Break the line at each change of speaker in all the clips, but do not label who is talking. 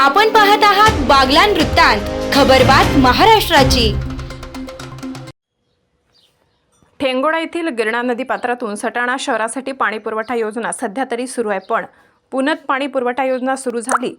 आपण पाहत आहात बागलान वृत्तांत खबरबात महाराष्ट्राची.
ठेंगोडा येथील गिरणा नदी पात्रातून सटाणा शहरासाठी पाणी पुरवठा योजना सध्या तरी सुरू आहे पण पुनत पाणी पुरवठा योजना सुरू झाली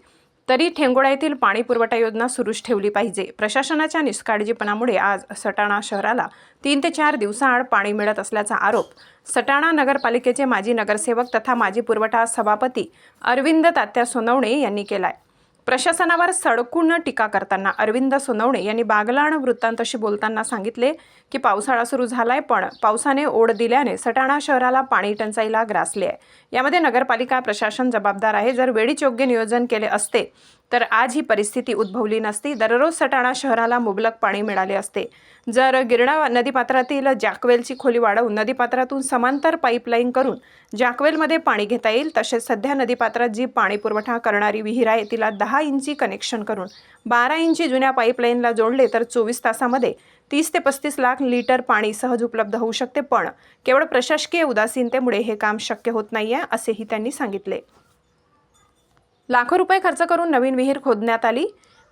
तरी ठेंगोडा येथील पाणी पुरवठा योजना सुरूच ठेवली पाहिजे. प्रशासनाच्या निष्काळजीपणामुळे आज सटाणा शहराला तीन ते चार दिवसाआड पाणी मिळत असल्याचा आरोप सटाणा नगरपालिकेचे माजी नगरसेवक तथा माजी पुरवठा सभापती अरविंद तात्या सोनवणे यांनी केला आहे प्रशासनावर सडकून टीका करताना अरविंद सोनवणे यांनी बागलाण वृत्तांतशी बोलताना सांगितले की पावसाळा सुरू झालाय पण पावसाने ओढ दिल्याने सटाणा शहराला पाणी टंचाईला ग्रासले आहे. यामध्ये नगरपालिका प्रशासन जबाबदार आहे. जर वेळीच योग्य नियोजन केले असते तर आज ही परिस्थिती उद्भवली नसती. दररोज सटाणा शहराला मुबलक पाणी मिळाले असते. जर गिरणा नदीपात्रातील जॅकवेलची खोली वाढवून नदीपात्रातून समांतर पाईपलाईन करून जॅकवेलमध्ये पाणी घेता येईल तसेच सध्या नदीपात्रात जी पाणी पुरवठा करणारी विहीर आहे तिला दहा इंची कनेक्शन करून बारा इंची जुन्या पाईपलाईनला जोडले तर चोवीस तासामध्ये तीस ते पस्तीस लाख लिटर पाणी सहज उपलब्ध होऊ शकते. पण केवळ प्रशासकीय उदासीनतेमुळे हे काम शक्य होत नाही आहे असेही त्यांनी सांगितले. लाखो रुपये खर्च करून नवीन विहीर खोदण्यात आली.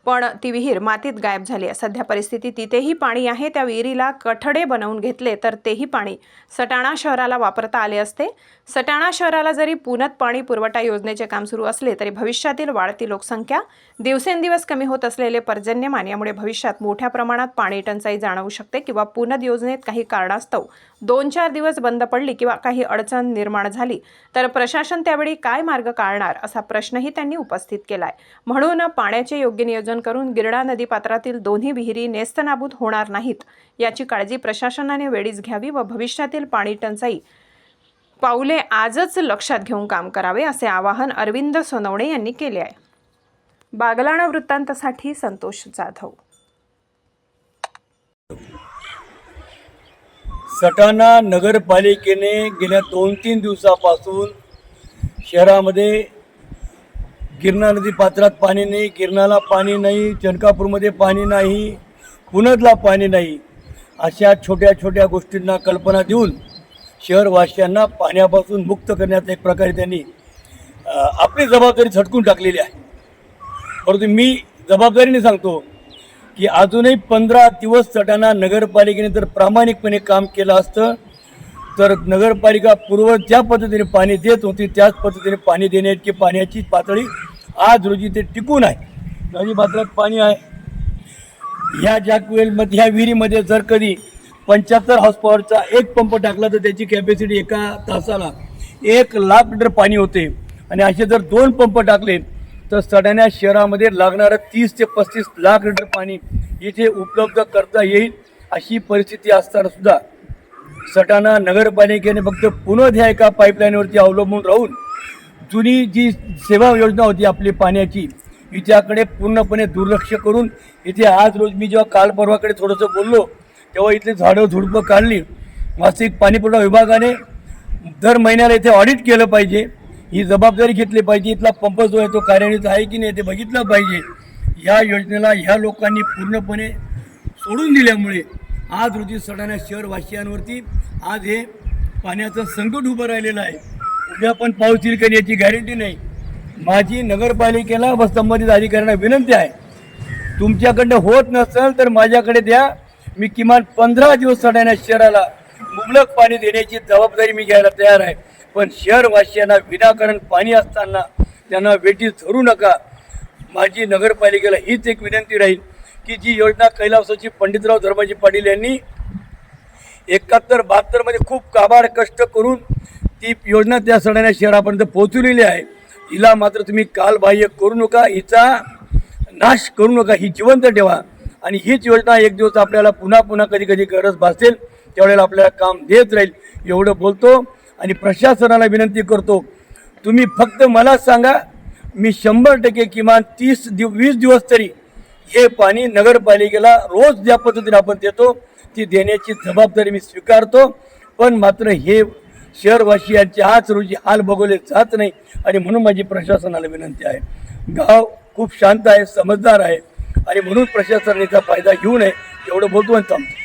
पण ती विहीर मातीत गायब झाली आहे. सध्या परिस्थिती तिथेही पाणी आहे. त्या विहिरीला कठडे बनवून घेतले तर तेही पाणी सटाणा शहराला वापरता आले असते. सटाणा शहराला जरी पुनत पाणी पुरवठा योजनेचे काम सुरू असले तरी भविष्यातील वाढती लोकसंख्या दिवसेंदिवस कमी होत असलेले पर्जन्यमान यामुळे भविष्यात मोठ्या प्रमाणात पाणी टंचाई जाणवू शकते किंवा पुनद योजनेत काही कारणास्तव दोन चार दिवस बंद पडली किंवा काही अडचण निर्माण झाली तर प्रशासन त्यावेळी काय मार्ग काढणार असा प्रश्नही त्यांनी उपस्थित केलाय. म्हणून पाण्याचे योग्य नियोजन करून गिरणा नदीपात्रातील दोन्ही विहिरी नेस्तनाबूत होणार नाहीत. याची काळजी प्रशासनाने वेळीच घ्यावी व भविष्यातील पाणी टंचाई पाऊले आजच लक्षात घेऊन काम करावे असे आवाहन अरविंद सोनवणे यांनी केले आहे. बागलाणा वृत्तांतसाठी संतोष जाधव.
सटाणा नगरपालिकेने गेल्या दोन तीन दिवसापासून शहरामध्ये गिरणा नदी पात्रात पाणी नाही गिरणाला पाणी नाही चनकापूरमध्ये पाणी नाही पुनदला पाणी नाही अशा छोट्या छोट्या गोष्टींना कल्पना देऊन शहरवासियांना पाण्यापासून मुक्त करण्याचा एक प्रकारे त्यांनी आपली जबाबदारी झटकून टाकलेली आहे. परंतु मी जबाबदारीने सांगतो की अजूनही पंधरा दिवस चटाना नगरपालिकेने जर प्रामाणिकपणे काम केलं असतं तर नगरपालिका पूर्व ज्या पद्धतीने पाणी देत होती त्याच पद्धतीने पाणी देण्याची पाण्याची पातळी आज रोजी ते टिकून आहे. नदी पाणी आहे. ह्या जॅकवेलमध्ये ह्या विहिरीमध्ये जर कधी पंच्याहत्तर हाऊस पॉवरचा एक पंप टाकला तर त्याची कॅपॅसिटी एका तासाला एक लाख लिटर पाणी होते. आणि असे जर दोन पंप टाकले तर सड्याण्या शहरामध्ये लागणारं तीस ते पस्तीस लाख लिटर पाणी इथे उपलब्ध करता येईल अशी परिस्थिती असताना सुद्धा सटाणा नगरपालिकेने फक्त पुनः ह्या एका पाईपलाईनवरती अवलंबून राहून जुनी जी सेवा योजना होती आपली पाण्याची हिच्याकडे पूर्णपणे दुर्लक्ष करून इथे आज रोज मी जेव्हा काल परवाकडे थोडंसं बोललो तेव्हा इथले झाडं झुडपं काढली. मासिक पाणीपुरवठा विभागाने दर महिन्याला इथे ऑडिट केलं पाहिजे. ही जबाबदारी घेतली पाहिजे. इथला पंप जो आहे तो कार्यान्वित आहे की नाही ते बघितलं पाहिजे. या योजनेला ह्या लोकांनी पूर्णपणे सोडून दिल्यामुळे आज रोजी सडाण्या शहरवासियांवरती आज हे पाण्याचं संकट उभं राहिलेलं आहे. उद्या पण पाऊस येईल का याची गॅरंटी नाही. माझी नगरपालिकेला व संबंधित अधिकाऱ्यांना विनंती आहे. तुमच्याकडनं होत नसेल तर माझ्याकडे द्या. मी किमान पंधरा दिवस सडाण्या शहराला मुबलक पाणी देण्याची जबाबदारी मी घ्यायला तयार आहे. पण शहरवासियांना विनाकारण पाणी असताना त्यांना वेटी धरू नका. माझी नगरपालिकेला हीच एक विनंती राहील की जी योजना कैलासाची पंडितराव धर्माजी पाटील यांनी एकाहत्तर बहात्तरमध्ये खूप काबाड कष्ट करून ती योजना त्या सणाऱ्या शहरापर्यंत पोहोचवलेली आहे. हिला मात्र तुम्ही कालबाह्य करू नका हिचा नाश करू नका ही जिवंत ठेवा. आणि हीच योजना एक दिवस आपल्याला पुन्हा पुन्हा कधी कधी गरज भासेल त्यावेळेला आपल्याला काम देत राहील एवढं बोलतो. आणि प्रशासनाला विनंती करतो तुम्ही फक्त मला सांगा मी शंभर टक्के किमान तीस दिव वीस दिवस तरी हे पाणी नगरपालिकेला रोज ज्या पद्धतीने आपण देतो ती देण्याची जबाबदारी मी स्वीकारतो. पण मात्र हे शहरवासियांचे आज रोजी हाल बघवले जात नाही आणि म्हणून माझी प्रशासनाला विनंती आहे. गाव खूप शांत आहे समजदार आहे आणि म्हणून प्रशासनाचा फायदा घेऊ नये एवढं बोलतो आणि थांबतो